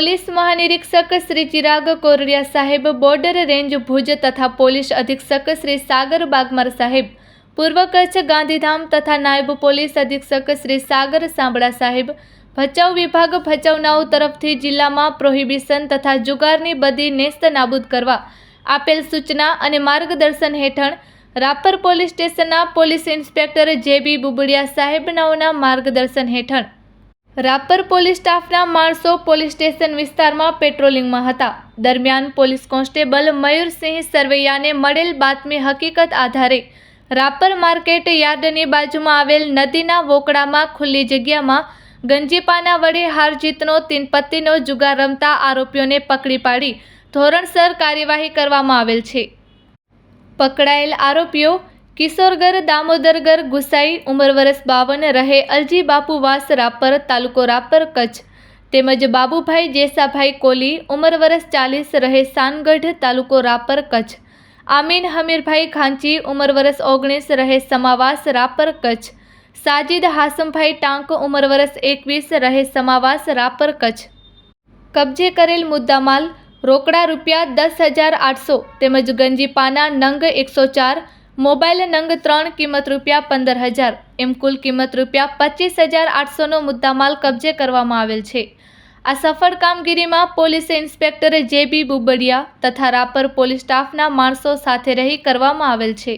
Police મહાનિરીક્ષક શ્રી ચિરાગ કોરડિયા સાહેબ border range Bhuj તથા પોલીસ અધિક્ષક શ્રી સાગર બાગમર સાહેબ, પૂર્વ કચ્છ ગાંધીધામ તથા નાયબ પોલીસ અધિક્ષક શ્રી સાગર સાંબળા સાહેબ, ભચાઉ વિભાગ ભચાઉનાઓ તરફથી જિલ્લામાં પ્રોહિબિશન તથા જુગારની બધી નેસ્ત નાબૂદ કરવા આપેલ સૂચના અને માર્ગદર્શન હેઠળ રાપર પોલીસ સ્ટેશનના police inspector J B Bubadia સાહેબનાઓના માર્ગદર્શન હેઠળ રાપર પોલીસ સ્ટાફના માણસો પોલીસ સ્ટેશન વિસ્તારમાં પેટ્રોલિંગમાં હતા. દરમિયાન પોલીસ કોન્સ્ટેબલ મયુરસિંહ સરવૈયાને મળેલ બાતમી હકીકત આધારે રાપર માર્કેટ યાર્ડની બાજુમાં આવેલ નદીના વોકડામાં ખુલ્લી જગ્યામાં ગંજીપાના વડે હાર જીતનો તીનપત્તીનો જુગાર રમતા આરોપીઓને પકડી પાડી ધોરણસર કાર્યવાહી કરવામાં આવેલ છે. પકડાયેલ આરોપીઓ કિશોરગર, દામોદરગર, ગુસાઈ ઉંમર વરસ બાવન, રહે, અલજી બાપુવાસ રાપર, તાલુકો રાપર, કચ્છ. તેમજ બાબુભાઈ, જેસાભાઈ, કોલી ઉંમર વરસ ચાલીસ, રહે, સાનગઢ, તાલુકો રાપર, કચ્છ. આમીન, હમીરભાઈ, ખાંચી ઉંમર વરસ ઓગણીસ, રહે, સમાવાસ, રાપર, કચ્છ. સાજિદ, હાસમભાઈ, ટાંક ઉંમર વરસ એકવીસ, રહે, સમાવાસ, રાપર, કચ્છ. કબજે કરેલ મુદ્દામાલ રોકડા રૂપિયા દસ હજાર આઠસો, તેમજ ગંજીપાના નંગ એકસો ચાર મોબાઈલ નંગ ત્રણ કિંમત રૂપિયા પંદર હજાર. એમ કુલ કિંમત રૂપિયા પચીસ હજાર આઠસોનો મુદ્દામાલ કબજે કરવામાં આવેલ છે. આ સફળ કામગીરીમાં police inspector J B Bubadiya તથા રાપર પોલીસ સ્ટાફના માણસો સાથે રહી કરવામાં આવેલ છે.